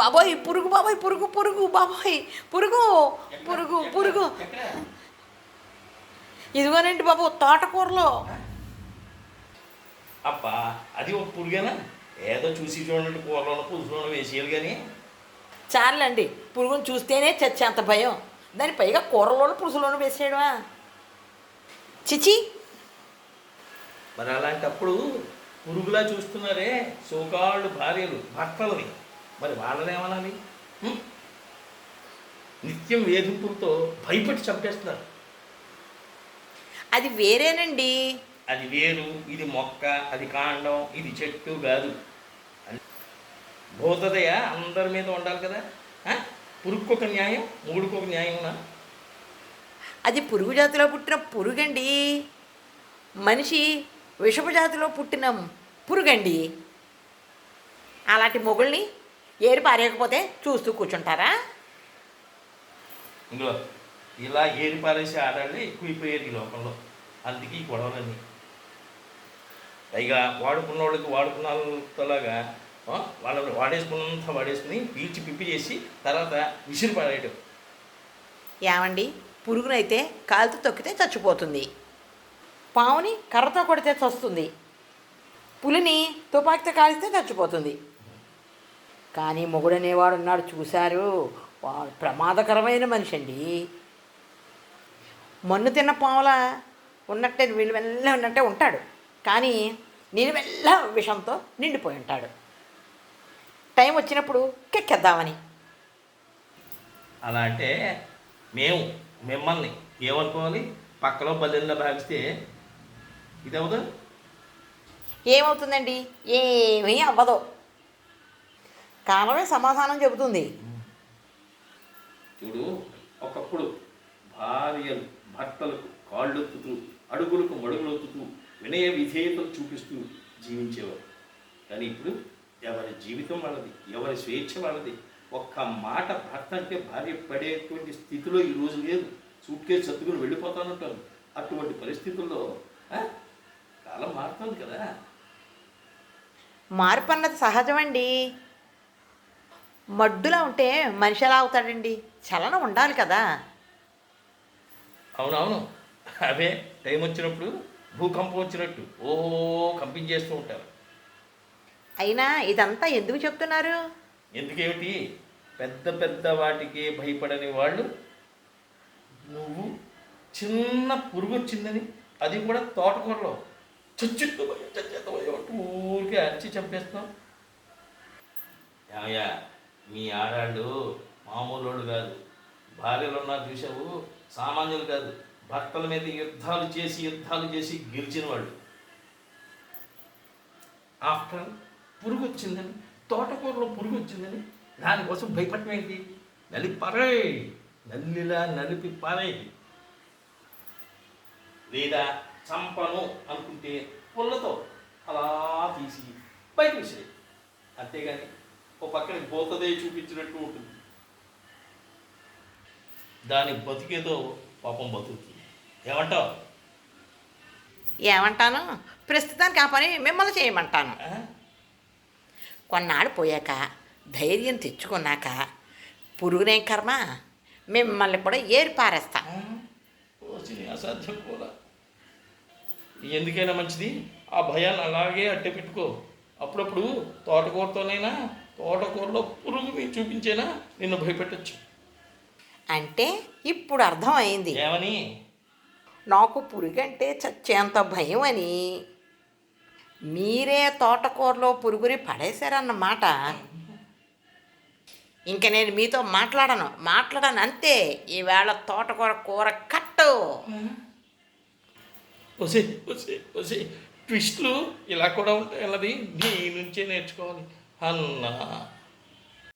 బాబోయ్ పురుగు బాబోయ్ పురుగు పురుగు బాబోయ్. పురుగు పురుగు పురుగు. ఇదిగోనండి బాబు తోటకూరలో. అబ్బా అది ఒక పురుగేనా? ఏదో చూసి చూడండి కూరలోనూ పులుసులోనూ వేసేయాలి కానీ. చాలండి పురుగును చూస్తేనే చచ్చేంత భయం. దాని పైగా కూరలోను పులుసులోను వేసేయడమా? చిచి. మరి అలాంటప్పుడు పురుగులా చూస్తున్నారే సోకాళ్ళు భార్యలు భర్తలని. మరి వాళ్ళనేమనాలి? నిత్యం వేధింపులతో భయపెట్టి చంపేస్తున్నారు. అది వేరేనండి. అది వేరు ఇది మొక్క అది కాండం ఇది చెట్టు కాదు. భూతదయ అందరి మీద ఉండాలి కదా? పురుగుకొక న్యాయం మూడుకొక న్యాయంనా అది పురుగు జాతిలో పుట్టిన పురుగండి. మనిషి విషపు జాతిలో పుట్టిన పురుగండి. అలాంటి మొగుల్ని ఏరి పారేయకపోతే చూస్తూ కూర్చుంటారా? ఇందులో ఇలా ఏరి పారేసే ఆడాళ్ళే ఎక్కువైపోయారు ఈ లోకంలో. అందుకే ఈ గొడవలన్నీ. పైగా వాడుకున్న వాళ్ళకి వాడుకున్నలాగా వాళ్ళని వాడేసుకున్నంత వాడేసుకుని పీల్చి పిప్పి చేసి తర్వాత విసిరి పాడేయటం ఏమండి? పురుగునైతే కాలుతో తొక్కితే చచ్చిపోతుంది. పావుని కర్రతో కొడితే చస్తుంది. పులిని తుపాకీతో కాలిస్తే చచ్చిపోతుంది. కానీ మొగుడనేవాడు ఉన్నాడు చూశారు? వాడు ప్రమాదకరమైన మనిషి అండి మన్ను తిన్న పావుల ఉన్నట్టే వీళ్ళు వెళ్ళ ఉన్నట్టే ఉంటాడు. కానీ నేను వెళ్ళ విషంతో నిండిపోయి ఉంటాడు. టైం వచ్చినప్పుడు కెక్కేద్దామని. అలా అంటే మేము మిమ్మల్ని ఏమనుకోవాలి? పక్కలో బల్లెల్లో భావిస్తే ఇది అవుదా ఏమవుతుందండి? ఏమీ అవ్వదు. కాలమే సమాధానం చెబుతుంది. చూడు ఒకప్పుడు భార్యలు భర్తలకు కాళ్ళొత్తుతూ అడుగులకు మడుగులొత్తుతూ వినయ విధేయతలు చూపిస్తూ జీవించేవారు. కానీ ఇప్పుడు ఎవరి జీవితం వాళ్ళది ఎవరి స్వేచ్ఛ వాళ్ళది. ఒక్క మాట భర్త అంటే భార్య పడేటువంటి స్థితిలో ఈ రోజు లేదు. సూట్ కేసు సర్దుకుని వెళ్ళిపోతానంటారు. అటువంటి పరిస్థితుల్లో కాలం మారుతుంది కదా. మార్పు అన్నది సహజమండి. మడ్డులా ఉంటే మనిషి ఎలా అవుతాడండి. చలనం ఉండాలి కదా. అవునవును. అవే టైం వచ్చినప్పుడు భూకంపం వచ్చినట్టు ఓ కంపించేస్తూ ఉంటారు. అయినా ఇదంతా ఎందుకు చెప్తున్నారు? ఎందుకేమిటి? పెద్ద పెద్ద వాటికి భయపడని వాళ్ళు నువ్వు చిన్న పురుగు వచ్చిందని అది కూడా తోటకూరలో భయం చచ్చేత భయం అంటూ ఊరికే అరిచి చంపేస్తున్నావు. ఏమయ్యా? మీ ఆడాళ్ళు మామూలు కాదు. భార్యలు ఉన్నారు చూసావు సామాన్యులు కాదు. భర్తల మీద యుద్ధాలు చేసి యుద్ధాలు చేసి గెలిచిన వాళ్ళు ఆఫ్టర్ పురుగు వచ్చిందని తోటకూరలో పురుగు వచ్చిందని దానికోసం భయపడటం ఏంటి నలిపరే నల్లిలా నలిపి పరే లేదా చంపను అనుకుంటే పుల్లతో అలా తీసి బయట విసిరే అంతేగాని ఓ పక్కన పోతదే చూపించినట్టు ఉంటుంది. దాని బతికేదో పాపం బతుకుతుంది. ఏమంటావు? ఏమంటాను? ప్రస్తుతానికి ఆ పని మిమ్మల్ని చేయమంటాను. ఆ? కొన్నాళ్ళు పోయాక ధైర్యం తెచ్చుకున్నాక పురుగునే కర్మ? మిమ్మల్ని కూడా ఏరి పారేస్తాం అసాధ్యం కూడా ఎందుకైనా మంచిది ఆ భయాన్ని అలాగే అట్టే పెట్టుకో అప్పుడప్పుడు తోటకూరతోనైనా తోటకూరలో పురుగుని చూపించేనా? నిన్ను భయపెట్టచ్చు. అంటే ఇప్పుడు అర్థమైంది. ఏమని? నాకు పురుగంటే చచ్చేంత భయం అని మీరే తోటకూరలో పురుగుని పడేశారన్నమాట. ఇంక నేను మీతో మాట్లాడను. మాట్లాడను అంతే. ఈవేళ తోటకూర కూర కట్టు. వసే వసే వసే. ట్విస్ట్లు ఇలా కూడా ఉంటాయి అన్నది నుంచే నేర్చుకోవాలి. আল্লাহ।